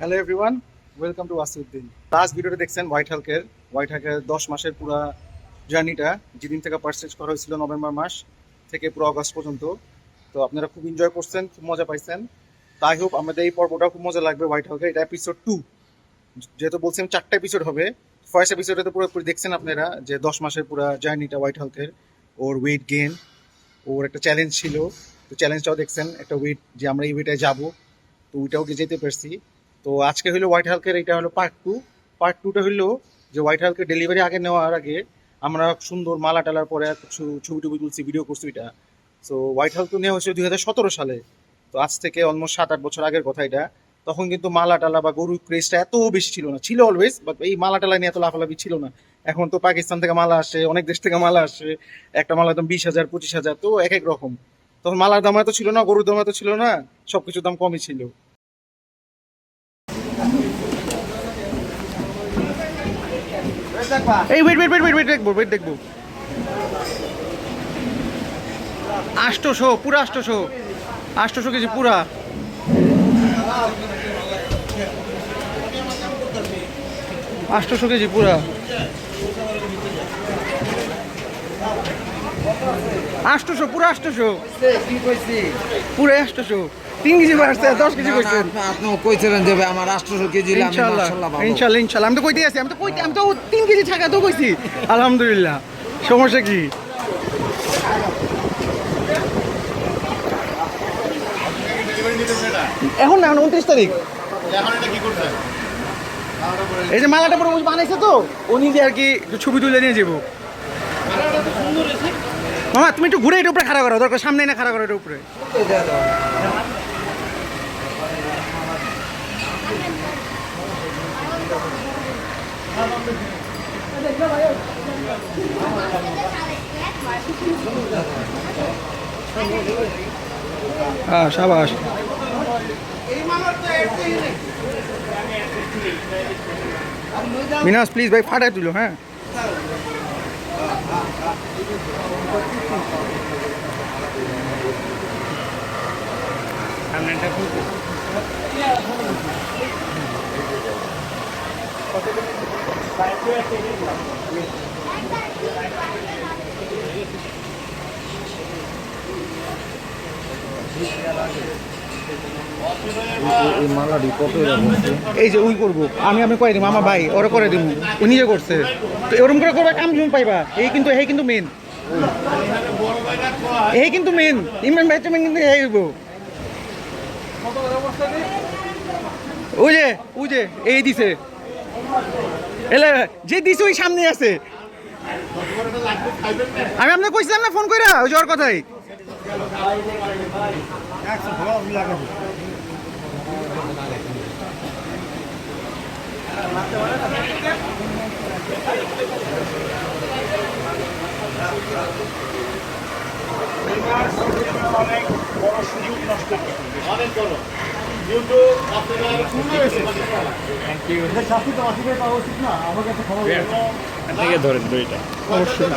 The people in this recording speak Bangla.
Hello everyone welcome to Wasiuddin last ভিডিওটা দেখছেন হোয়াইট হালকের হোয়াইট হালকের দশ মাসের পুরা জার্নিটা যেদিন থেকে পারচেজ করা হয়েছিল নভেম্বর মাস থেকে পুরো অগস্ট পর্যন্ত। তো আপনারা খুব এনজয় করছেন, খুব মজা পাইছেন। তাই হোপ আমাদের এই পর্বটা খুব মজা লাগবে হোয়াইট হালকের এটা এপিসোড টু যেহেতু বলছিলাম চারটা এপিসোড হবে ফার্স্ট এপিসোডে তো পুরোপুরি দেখছেন আপনারা যে দশ মাসের পুরো জার্নিটা হোয়াইট হালকের ওর ওয়েট গেন ওর একটা চ্যালেঞ্জ ছিল। তো চ্যালেঞ্জটাও দেখছেন, একটা ওয়েট যে আমরা এই ওয়েটায় যাব, তো ওইটাও গিয়ে যেতে পারছি। তো আজকে হলো হোয়াইট হালকের এটা হলো পার্ট টু পার্ট টুটা হলো যে হোয়াইট হালকের ডেলিভারি আগে নেওয়ার আগে আমরা সুন্দর মালা টালার পরে কিছু ছবি টবি তুলছি ভিডিও করছি এটা। সো হোয়াইট হালক নেওয়া হয়েছে দুই হাজার সতেরো সালে। তো আজ থেকে অলমোস্ট সাত আট বছর আগের কথা এটা। তখন কিন্তু মালা টালা বা গরুর ক্রেজটা এত বেশি ছিল না। ছিল অলওয়েজ বাট এই মালা টালা নিয়ে এত লাফালাফি ছিল না। এখন তো পাকিস্তান থেকে মালা আসে, অনেক দেশ থেকে মালা আসে। একটা মালার দাম বিশ হাজার, পঁচিশ হাজার, তো এক এক রকম। তখন মালার দাম এত ছিল না, গরুর দাম এত ছিল না, সবকিছুর দাম কমই ছিল। এই wait wait wait wait wait দেখব ওয়েট দেখব। আষ্টশো পুরা আষ্টশো। আষ্টশো কেজি পুরা। আষ্টশো কেজি পুরা। আষ্টশো পুরা আষ্টশো। পুরো আষ্টশো। তিন কেজি বাড়ছে দশ কেজি কইছেন আপনি কইছিলেন যে আমার আটশোশো কেজি ইনশাল্লাহ। ইনশাল্লাহ ইনশাল্লাহ। আমি তো কইতে আছি আমি তো কইতে আমি তো তিন কেজি থাকা তো কইছি। আলহামদুলিল্লাহ। সমস্যা কি? এখন না এখন উনত্রিশ তারিখ। এই যে মালাটা পুরো বানাইছে তো ও নিজে আর কি ছবি তুলে নিয়ে যাব। মামা তুমি একটু ঘুরে এটা উপরে খাড়া করো দরকার সামনে না খাড়া করো এটা উপরে। হ্যাঁ সাবাস মিনাস প্লিজ ভাই ফাটাই তুলো হ্যাঁ এই যে উই করব। আমি আমি কয়ে দিব আমার ভাই, ওরা করে দিব ও নিজে করছে। তো এরকম করে করবে, কাম জুম পাইবা। এই কিন্তু এই কিন্তু মেন এই কিন্তু মেন ইমরান ভাই তুমি কিন্তু এই হইব। ওই যে এই দিছে। এলে, যে দিছে ওই সামনে আছে। আমি আপনাকে কইছিলাম না, ফোন কইরা, ওই যাওয়ার কথাই। অনেক বড় সুযোগ নষ্ট অনেক বড় ধরেন দুইটা। অবশ্যই।